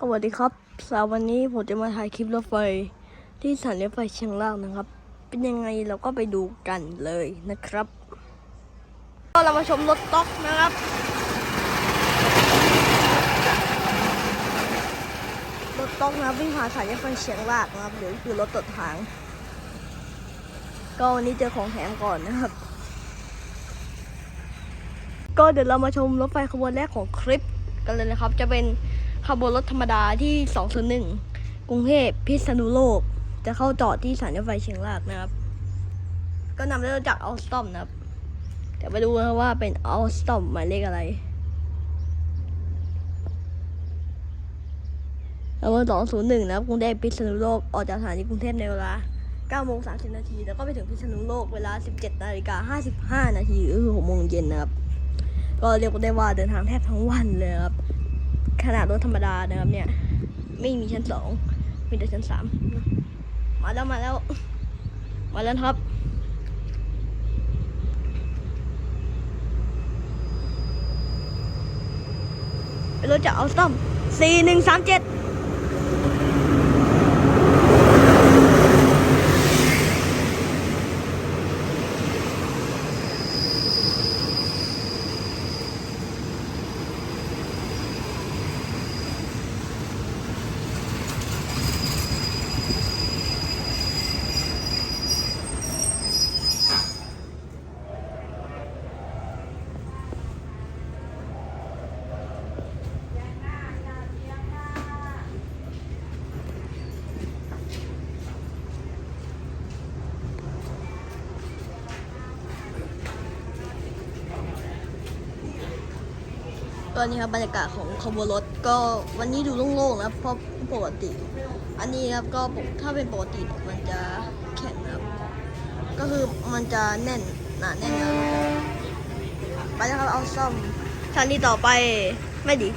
สวัสดีครับสำหรับวันนี้ผมจะมาถ่ายคลิปรถไฟ ที่สถานีรถไฟเชียงรากนะครับ เป็นยังไงเราก็ไปดูกันเลยนะครับ ก็เรามาชมรถต๊อกนะครับ รถต๊อกนะวิ่งผ่านสถานีรถไฟเชียงรากนะครับหรือคือรถตดทาง ก็วันนี้เจอของแถมก่อนนะครับ ก็เดี๋ยวเรามาชมรถไฟขบวนแรกของคลิปกันเลยนะครับ จะเป็น ขบวนรถธรรมดาที่ 201 กรุงเทพพิษณุโลก จะเข้าจอดที่สถานีรถไฟเชียงรากนะครับ ก็นำเริ่มจากอัลสตอมนะครับ เดี๋ยวไปดูนะครับว่าเป็นอัลสตอมหมายเลขอะไรขบวน201 นะครับกรุงเทพพิษณุโลกออกจากสถานีกรุงเทพในเวลา9โมง30 นาที แล้วก็ไปถึงพิษณุโลกเวลา 17นาฬิกา55 นาทีหรือ6โมงเย็นนะครับ ก็เรียกได้ว่าเดินทางแทบทั้งวันเลยครับ ขนาดรถธรรมดานะครับเนี่ย ไม่มีชั้นสองมีแต่ชั้นสามมาแล้วมาแล้ว มาแล้วครับเรถจากอัลสตอมสี่หนึ่งสามเจ็ด ตอนนี้ครับบรรยากาศของขบวนรถก็วันนี้ดูโล่งๆนะครับเพราะปกติ อันนี้ครับก็ถ้าเป็นปกติมันจะแข็งนะครับ ก็คือมันจะแน่นหนาแน่นนะครับไปแล้วครับเอาซ่อมสถานีต่อไปไม่ดี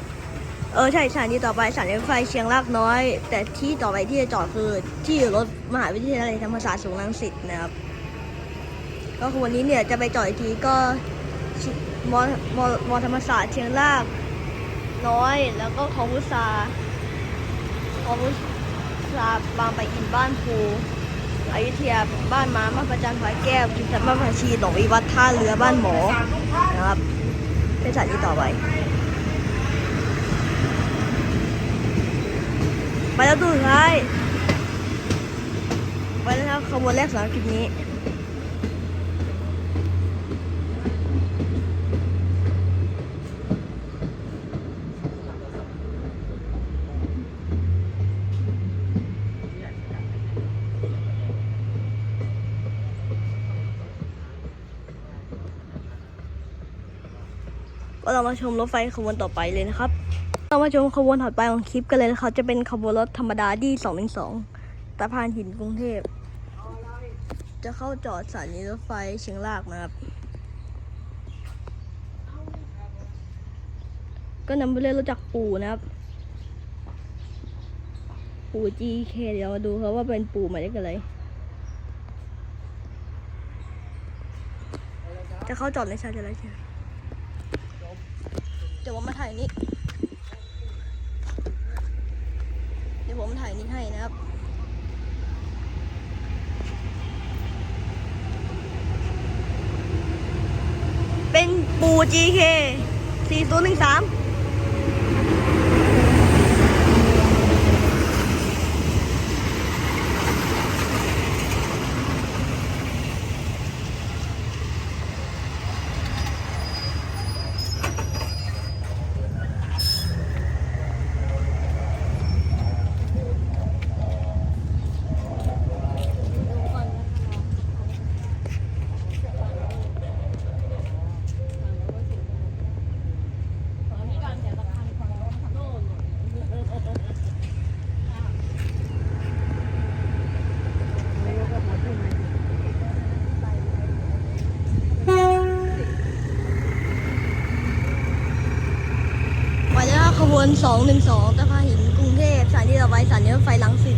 เออใช่สถานีต่อไปสถานีรถไฟเชียงรากน้อย แต่ที่ต่อไปที่จะจอดคือที่รถมหาวิทยาลัยธรรมศาสตร์สูงรังสิตนะครับ ก็คือวันนี้เนี่ยจะไปจอดอีกทีก็ มอมอมอธรรมศาสตร์เชียงรากน้อยแล้วก็คอมุสาคอมุสาบางปะอินบ้านภูอยุธยาบ้านม้ามาประจันฟ้าแก้วกินสัตบ้านผักชีหนองอีวัดท่าเรือบ้านหมอนะครับเป็นสถานีต่อไปไปแล้วตู้ท้ายไปแล้วครับขบวนแรกสำหรับคลิปนี้ เรามาชมรถไฟขบวนต่อไปเลยนะครับ เรามาชมขบวนถัดไปของคลิปกันเลยนะครับ จะเป็นขบวนรถธรรมดาที่212ตะพานหินกรุงเทพ จะเข้าจอดสถานีรถไฟเชียงรากนะครับ ก็นำไปเรื่อยรู้จักปู่นะครับ ปู่ GK เดี๋ยวมาดูครับว่าเป็นปู่หมายเลขอะไรจะเข้าจอดในชาจะไรใช่ไหม ดี๋ยวผมมาถ่ายนี้ เดี๋ยวผมถ่ายนี้ให้นะครับเป็นปู GK 4013 ขบวน 212ตะพานหินกรุงเทพสถานีต่อไปสถานีรถไฟลังสิต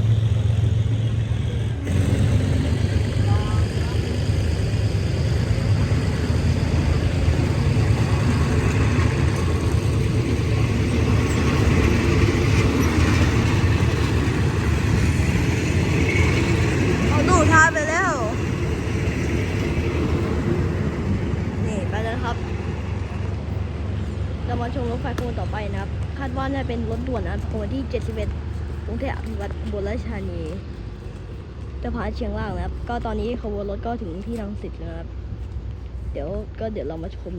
เป็นรถด่วนนะครับขบวนที่ 71กรุงเทพอภิวัตรอุบราชธานีจะพาเชียงรากนะครับ ก็ตอนนี้ขบวนรถก็ถึงที่รังสิตแล้วนะครับ เดี๋ยวก็เดี๋ยวเรามาชม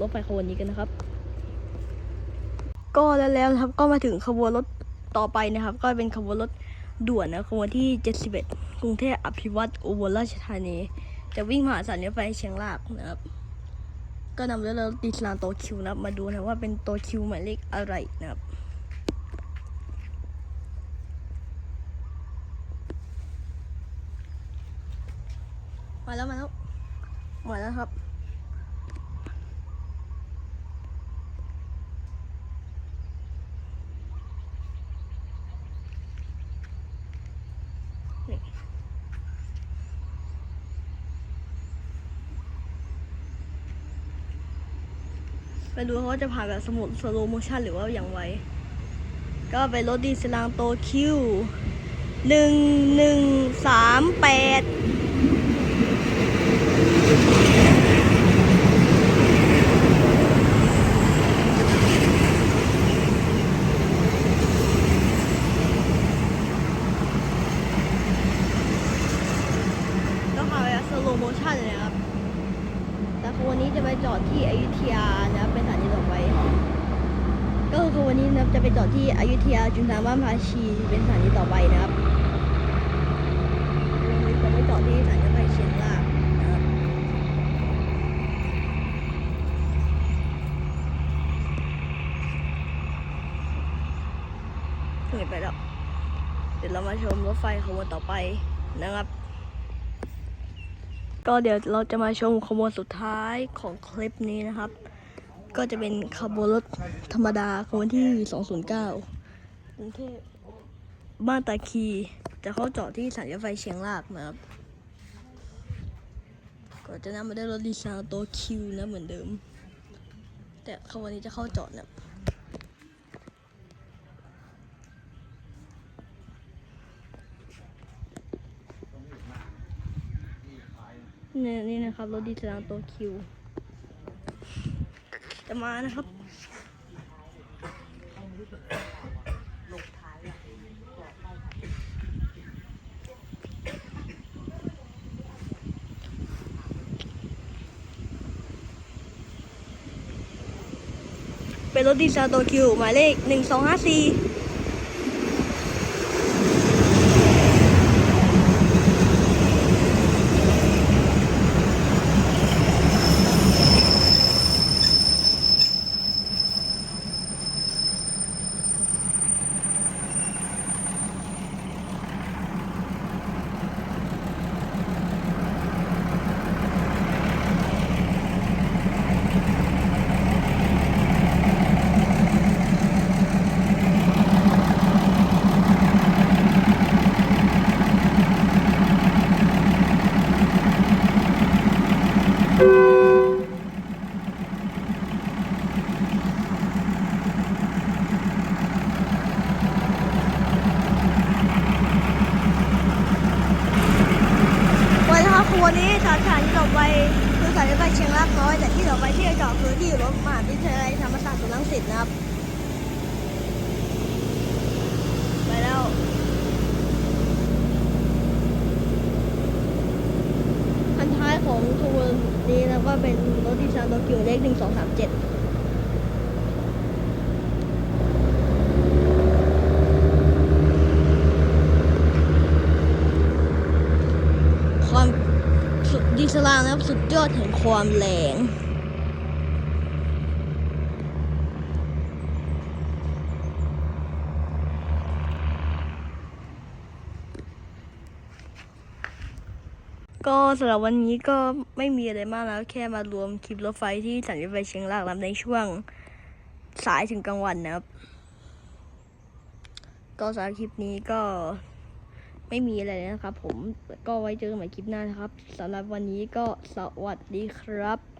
รถไฟขบวนนี้กันนะครับ ก็แล้วแล้วครับก็มาถึงขบวนรถต่อไปนะครับ ก็เป็นขบวนรถด่วนนะขบวนที่ 71 กรุงเทพอภิวัตรอุบลราชธานี จะวิ่งผ่านสถานีรถไฟเชียงรากนะครับ ก็นำเรื่องรถดิสลานโตคิวนะครับ มาดูนะว่าเป็นโตคิวหมายเลขอะไรนะครับมาแล้วมาแล้วมาแล้วครับนี่ ไปดูเขาจะผ่านแบบสมุดสโลโมชันหรือว่าอย่างไวก็ไปรถดีสลางโตคิวหนึ่งหนึ่งสามแปด ก็พาไปสโลโมชั่นเลยนะครับ แต่ขบวนนี้ จอดที่อยุธยานะเป็นสถานีต่อไปก็คือขบวนนี้นะครับจะไปจอดที่อยุธยาจุฬาบ้านภาชีเป็นสถานีต่อไปนะครับขบวนนี้จะไปจอดที่สถานีไฟเชียงรากนะครับถึงไปแล้วเดี๋ยวเรามาชมรถไฟขบวนต่อไปนะครับ ก็เดี๋ยวเราจะมาชมขบวนสุดท้ายของคลิปนี้นะครับ ก็จะเป็นขบวนรถธรรมดาขบวนที่ 209กรุงเทพบ้านตาคีจะเข้าจอดที่สถานีรถไฟเชียงรากนะครับก็จะนำมาได้รถดีซาวโตคิวนะเหมือนเดิม แต่ขบวนนี้จะเข้าจอดนะ เนี่ยนี่นะครับรถดีเซลตัวคิว จะมานะครับเป็นรถดีเซลตัวคิวหมายเลขหนึ่งสองห้าสี่ วันนะคะครัวนี้สถานที่ต่อไปคือสถานีรถไฟเชียงรากน้อย แต่ที่ต่อไป ที่อดคือที่รถมหาวิทยาลัยธรรมศาสตร์สุรังสิตนะครับ ไปแล้วคันท้ายของขบวนนี้นะก็เป็นรถดีซาโตเกียวเลขหนึ่งสองสามเจ็ดความสุดดีสลานะครับ สุดยอดแห่งความแรง ก็สำหรับวันนี้ก็ไม่มีอะไรมากแล้ว แค่มารวมคลิปรถไฟที่สถานีรถไฟเชียงรากนับในช่วงสายถึงกลางวันนะครับ ก็สำหรับคลิปนี้ก็ไม่มีอะไรนะครับ ผมก็ไว้เจอกันใหม่คลิปหน้านะครับสำหรับวันนี้ก็สวัสดีครับ